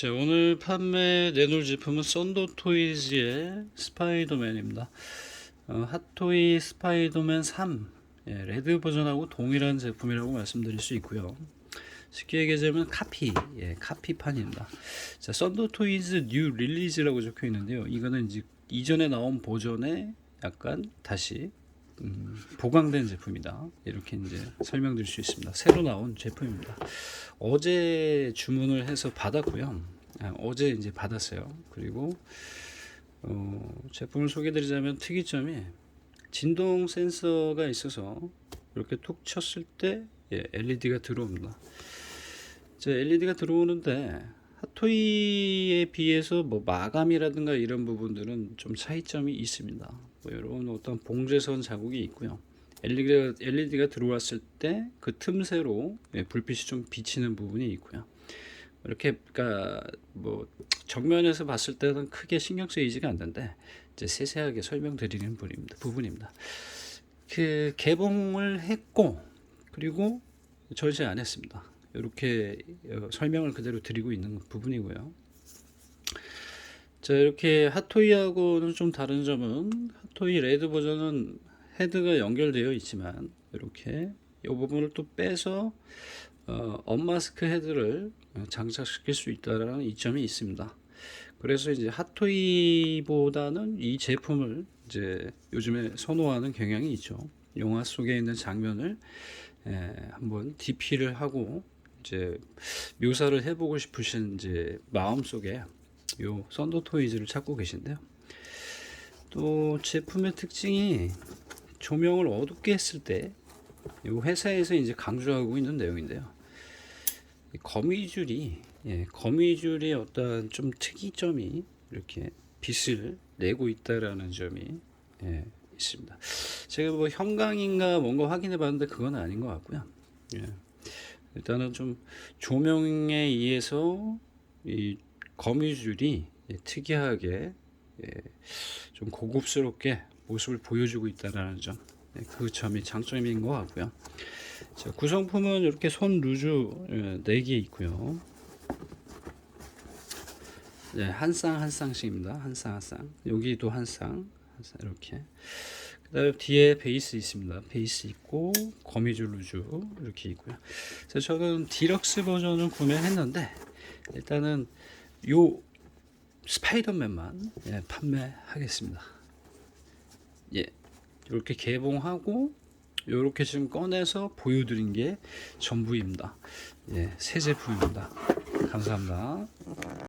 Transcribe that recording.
자, 오늘 판매 내놓을 제품은 썬더 토이즈의 스파이더맨입니다. 어, 핫토이 스파이더맨 3 예, 레드 버전하고 동일한 제품이라고 말씀드릴 수 있고요. 쉽게 얘기하자면 카피, 예, 카피판입니다. 자, 썬더 토이즈 뉴 릴리즈라고 적혀 있는데요. 이거는 이제 이전에 나온 버전에 약간 다시 음, 보강된 제품이다. 이렇게 이제 설명드릴 수 있습니다. 새로 나온 제품입니다. 어제 주문을 해서 받았고요. 아, 어제 이제 받았어요. 그리고 어, 제품을 소개드리자면 특이점이 진동 센서가 있어서 이렇게 툭 쳤을 때 예, LED가 들어옵니다. 자, LED가 들어오는데 핫토이에 비해서 뭐 마감이라든가 이런 부분들은 좀 차이점이 있습니다. 뭐 이런 어떤 봉제선 자국이 있고요. LED가, 들어왔을 때 그 틈새로 예, 불빛이 좀 비치는 부분이 있고요. 이렇게 그러니까 뭐 정면에서 봤을 때는 크게 신경 쓰이지가 않는데 이제 세세하게 설명드리는 부분입니다. 부분입니다. 그 개봉을 했고 그리고 절제 안 했습니다. 이렇게 어, 설명을 그대로 드리고 있는 부분이고요. 자 이렇게 핫토이하고는 좀 다른 점은 핫토이 레드 버전은 헤드가 연결되어 있지만 이렇게 이 부분을 또 빼서 어, 언마스크 헤드를 장착시킬 수 있다라는 이점이 있습니다. 그래서 이제 핫토이보다는 이 제품을 이제 요즘에 선호하는 경향이 있죠. 영화 속에 있는 장면을 에, 한번 DP를 하고 이제 묘사를 해보고 싶으신 이제 마음 속에 요 썬더 토이즈를 찾고 계신데요. 또 제품의 특징이 조명을 어둡게 했을 때, 이 회사에서 이제 강조하고 있는 내용인데요. 이 거미줄이, 예, 거미줄의 어떤 좀 특이점이 이렇게 빛을 내고 있다라는 점이 예, 있습니다. 제가 뭐 형광인가 뭔가 확인해 봤는데 그건 아닌 것 같고요. 예. 일단은 좀 조명에 의해서 이 거미줄이 예, 특이하게 예, 좀 고급스럽게 모습을 보여주고 있다라는 점, 예, 그 점이 장점인 것 같고요. 자, 구성품은 이렇게 손 루즈 예, 4개 있고요. 네, 한 쌍 한 쌍씩입니다. 한 쌍 한 쌍. 여기도 한 쌍, 한 쌍 이렇게. 그다음에 뒤에 베이스 있습니다. 베이스 있고 거미줄 루즈 이렇게 있고요. 그래서 저는 디럭스 버전을 구매했는데 일단은 요 스파이더맨만 예, 판매하겠습니다. 예, 이렇게 개봉하고 이렇게 지금 꺼내서 보여드린 게 전부입니다. 예, 새 제품입니다. 감사합니다.